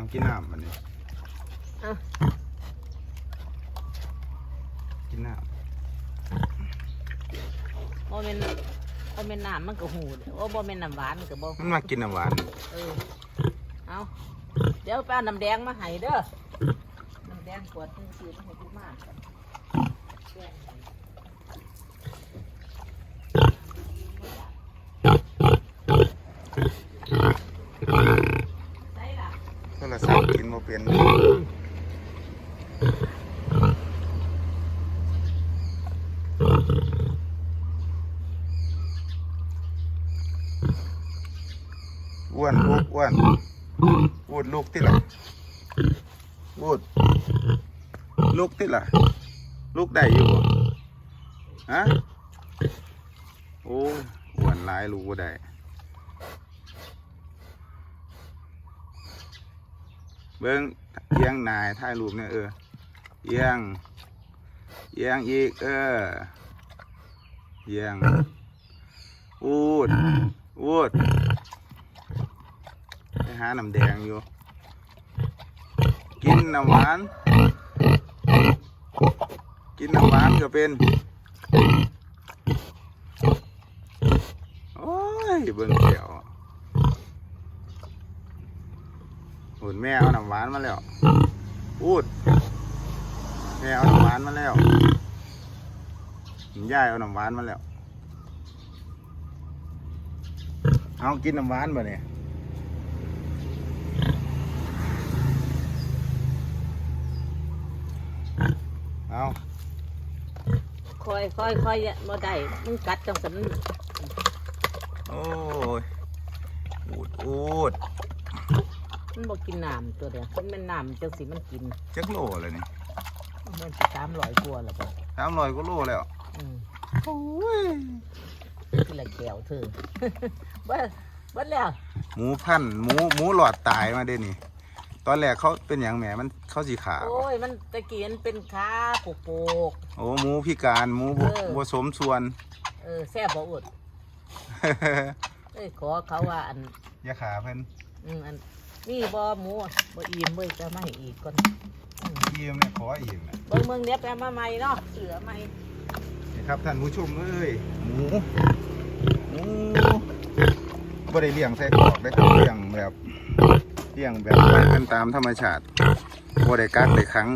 เอากินน้ำมันนี่เอากินน้บ่แม่นบ่แม่นน้ำมันก็หูเด้อโอ้บ่แม่นน้ำหวานก็บ่ำมันมากินน้ำหวานเออเอาเดี๋ยวไปเอาน้ำแดงมาให้เด้อน้ำแดงขวดหนึงซื้อมาให้พี่มากก่อนแกงให้ใส่ล่ะ โทรศัพท์กินบ่เป็นอ้วนลูก อ้วนอูดลูกที่ละอูดลูกที่ละลูกได้อยู่ฮะโอ้อ้วนหลายลูกได้เบิ้งเอียงนายถ่ายรูปเนี่ยเออเอียงเอียงอีกเออเอียงอูดอูด หาน้ำแดงอยู่ กินน้ำหวาน กินน้ำหวานก็เป็น โอ้ยเบิ้งเขียวอุ่นแม่เอาน้ำหวานมาแล้วพูดแม่เอาน้ำหวานมาแล้วย่ายเอาน้ำหวานมาแล้ว เอากินน้ำหวานบ่เนี่ย เอาคอยคอยคอยอย่าบ่ได้มึงกัดจังสันโอ้ยอูดอูดมันบ่กินน้ำตัวเดียวมันเป็นน้ำจังสิมันกินจักโลเลยนี่มันสิสามร้อยกว่าแล้วก็สามร้อยก็โลแล้วอืมโอ้ยที่ละแก้วเธอบ่บ่แล้วหมูพันธุ์หมูหมูหลอดตายมาเด้นี่ ตอนแรกเขาเป็นอย่างแหมมันเขาสีขาวโอ้ยมันตะกี้มันเป็นขาโปกโปก โอ้หมูพิการหมูบ่เออ บ่สมส่วน เออแซ่บบ่อดเอ้ยขอเขาว่าอันอย่าขาเพิ่นอืมอันนี่บ่หมูบ่อิ่มเว้ยจะมาให้อีกก่อนยิ้มเนี่ยขออีกนะเบิ่งเมืองเนี้ยไปมาใหม่เนาะเสือใหม่นี่ครับท่านผู้ชมเอ้ยหมูหมูบ่ได้เลี้ยงใส่กรอกได้ครับเลี้ยงแบบเลี้ยงแบบไว้นตามธรรมชาติบ่ได้กักได้ขัง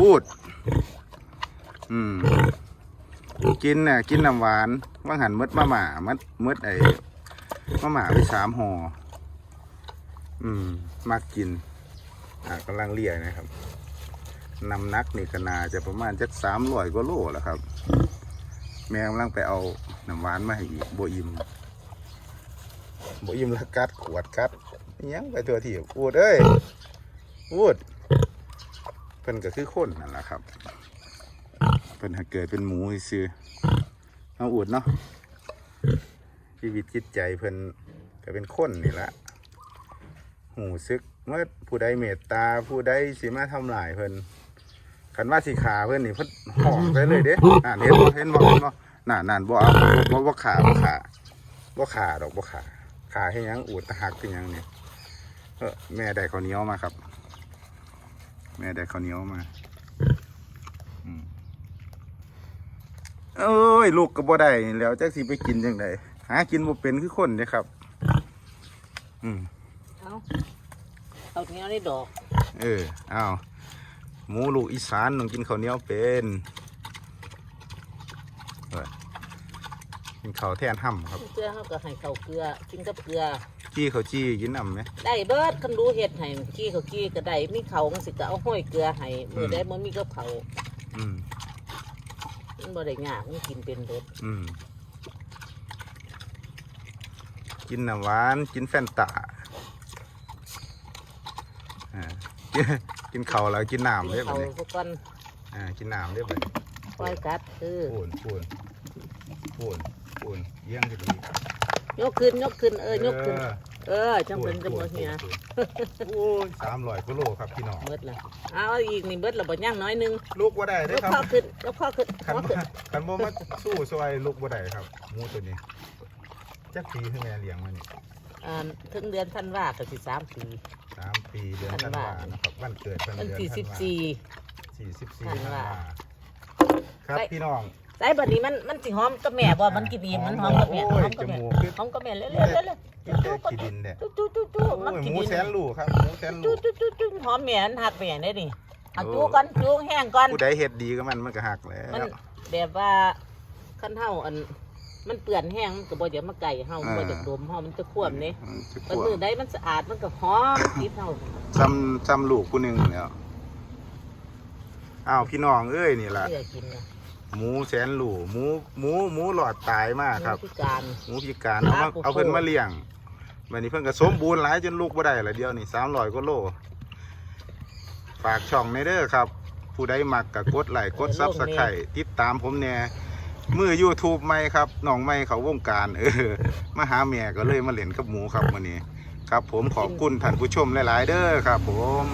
พูด อืม กินน่ะ กินน้ำหวานว่างหันมดมาหม่ามดมดไอ้มาหม่าไปสามห่ออืมมักกิน อ่ากำลังเลี่ยนะครับนำนักนี่ก็น่าจะประมาณจักสามร้อยกว่าโลแล้วครับ แม่กำลังไปเอาน้ำหวานมาให้อีกโบอิมโบอิมและกัดขวดกัด ยังไปตัวที่อูดเอ้ยอูดเพิ่นก็คือคนนั่นแหละครับเพิ่นให้เกิดเป็นหมูซื้อเอาอูดเนาะชีวิตจิตใจเพิ่นก็เป็นคนนี่ละหูซึกเมื่อผู้ใดเมตตาผู้ใดสิมาทำลายเพิ่นคันว่าสิขาเพิ่นนี่เพิ่นห้องไปเลยเด้น่นเห็นบ่เห็นบ่เห็นบ่น่นนั่นบ่เอาบ่บ่ขาบ่ขาบ่ขาดอกบ่ขาขาให้ยังอูดตะหักเป็นยังนี่เออแม่ได้ข้าวเหนียวมาครับ แม่ได้ข้าวเหนียวมาอืมเอ้ยลูกก็บ่ได้แล้วจักสิไปกินจังไดหากินบ่เป็นคือคนเด้ครับ อืมเอาเอาเนี้ยนี่ดอก เอออ้าวหมูลูกอีสานต้องกินข้าวเหนียวเป็นเออกินข้าวแทนห้ำครับเกลือเขาก็ให้เขาเกลือกินกับเกลือ จี้ข้าวจี้กินน้ำไหม ได้เบิดคันรู้เฮ็ดให้กี้เขากี้ก็ได้มีเขาจังสิก็เอาห้อยเกลือให้มื้อใดมันมีกับเขาวอืม มันบ่ได้ยากมันกินเป็นเบิดอืม กินน้ำหวาน กินแฟนตาอ่ากินกินข้าวแล้วกินน้ำกิเด้นแบบเขานี้ซะก่อนอ่า กินน้ำเด้แบบนี้ปล่อยกัดคือ ปูนปูนปูนปูนเยี่ยงจะดี ยกขึ้นยกขึ้นเออยกขึ้น เออเออจังเป็นจะบ่เฮียโอ้ยสามร้อยกิโลครับพี่น้องเบิดละเอาอีกนี่เบิดละบ่ย่างน้อยหนึงลูกบ่ได้ยเด้อกครับข้อขึ้นยกข้อขึ้นขันหัวขึ้นขันบ่มาสู้ซอยลูกบ่ได้ครับหมูตัวนี้จักปีคือแม่เลี้ยงมานี่อ่าถึงเดือนธันวาก็สิสามปีสามปีเดือนธัธันนวาวานะครับวันเกิดเพิ่นวันเดือนที่ธัสินบวาสี่สี่สิบสี่ธันธันวาวาครับใส่พี่น้อง ใส่บัดนี้มันมันสิหอมกับแม่บ่มันกินดีมันหอมกับแม่โอ้หยอมกับแม่จมูกคือหอมกับแม่เร็วๆเร็วๆเร็วกินแต่ขี้ดินเนี่ยๆจู้จู้จู้โอ้มันยกินหมูดีแสนลูกครับหมูแสนลูจู้กจู้จู้จู้หอมแม่มันหักแม่ได้นี่เอาโอ้จู้ก่อนจู้แห้งก่อนผู้ใดเฮ็ดดีก็มันมันก็หักแล้มันวแบบว่าขั้นเฮาอันมันเปื่อนแห้งมันก็บ่จะมาไก่เฮาอ่าบ่จะดมเฮามันจะควมนี่มันสิมันกลัวมือใดมันสะอาดมันก็หอมติดเฮาซ้ำซ้ำลูกผู้หนึงแล้วอ้าวพี่น้องเอ้ยนี่ล่ะเพื่อกินนะ หมูแสนลูกหมูหมูหมูหลอดตายมากครับ พิการ หมูพิการเอามาครับ เอาเพิ่นมาเลี้ยงวันนี้เพิ่นก็สมบูรณ์หลายจนลูกบ่ได้ละเดียวนี่สามร้อยกว่าโล ฝากช่องในเด้อครับ ผู้ใดมักก็กดไลค์กดซับสไครต์ติดตามผมแหน่มือ YouTube ใหม่ครับน้องใหม่เขาวงการ เออมาหาแม่ก็เลยมาเล่นกับหมูครับมื้อนี้ ครับผมขอบคุณท่านผู้ชมหลาย ๆ เด้อครับ ผม